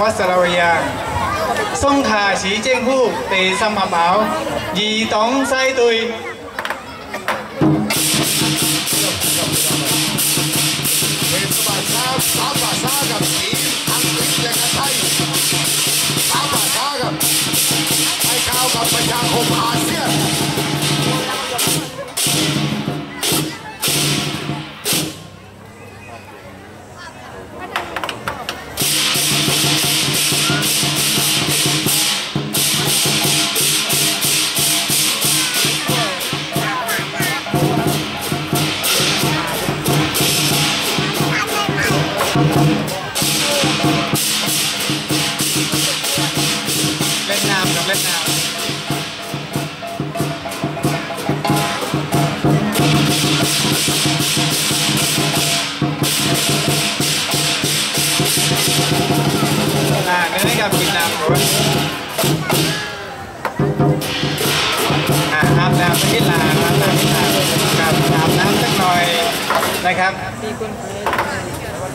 วัดสระเวียส่งขาฉีเจ้งผู้เตะซัมมาเบายีตองไส้ตุยเป็ นสมัยช้าสามภาษากับจีนอังกฤษและกับไ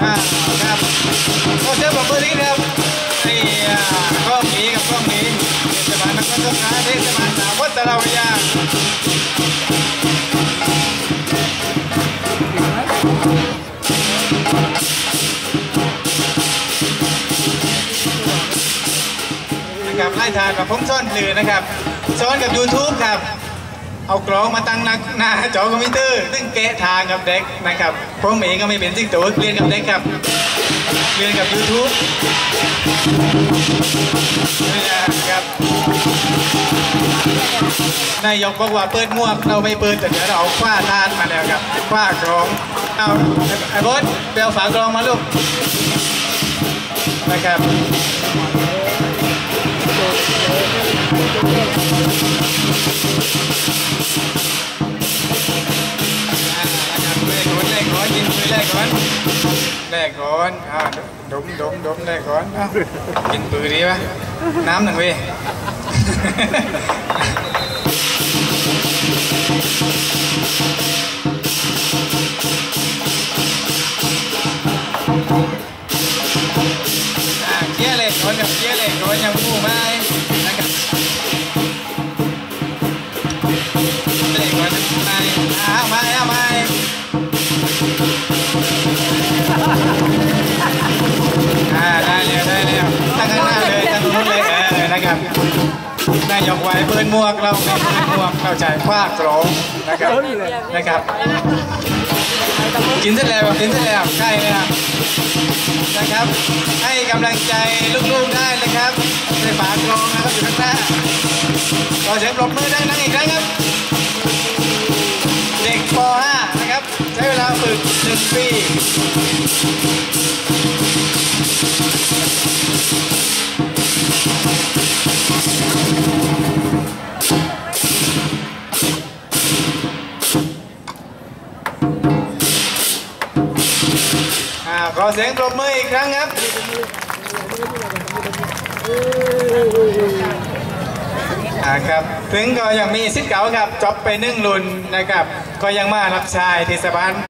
อาเซียนเล่นน้ำกับเล่นน้ำอ่าเนื้อกับกินน้ำก่อนอ่าอาบน้ำสักนิดละครับอาบน้ำสักหน่อยนะครับอ่านะครับตอนนี้กำลังคิดอยู่นะครับจะขึ้นเรืออ่าครับก็เชื่อผมเบอร์นี้ครับนี่กล้องนี้กับกล้องนี้เทศบาลนครสงขลาเทศบาลสามวัดสระวิยานะครับไล่ทางกับผมซ่อนหลือนะครับซ้อนกับ YouTube ครับ เอากลองมาตั้งหน้าหน้าจอคอมพิวเตอร์ซึ่งแกะทางกับเด็กนะครับผมเองก็ไม่เป็นสิ่งตัวเรียนกับเด็กครับ เรียนกับ YouTube นี่นะครับนายกบอกว่าเปิดหมวกเราไม่เปิดแต่เดี๋ยวเราเอาคว้าทานมาแล้วครับคว้ากลองเอาไอ้บอสไปเอาฝากลองมาลูกนะครับ แรกก่อนอ่าดมดมดมแรกก่อนอ้ากินปืนดีปะน้ำหนึ่งเว้ยเกี้ยเล็กก่อนกับเกี้ยเล็กก่อนยังพูดไม่ นายกไว้เปิดหมวกเราไม่เปิดหมวกเข้าใจคว้ากรองนะครับนะครับ กินเสร็จแล้วกินเสร็จแล้วใกล้เลยครับนะครับ ให้กำลังใจลูกๆได้นะครับในฝากรองนะครับอยู่ข้างหน้าขอเสียงปรบมือได้นั่งอีกครั้งครับ เด็กป .5 นะครับ ใช้เวลาฝึกหนึ่งปี ขอเสียงปรบมืออีกครั้งครับอ่าครับ ถึงก็ยังมีสิทธิ์เก่าครับจบไปนึ่งลุนนะครับ ก็ยังมารับชายเทศบาล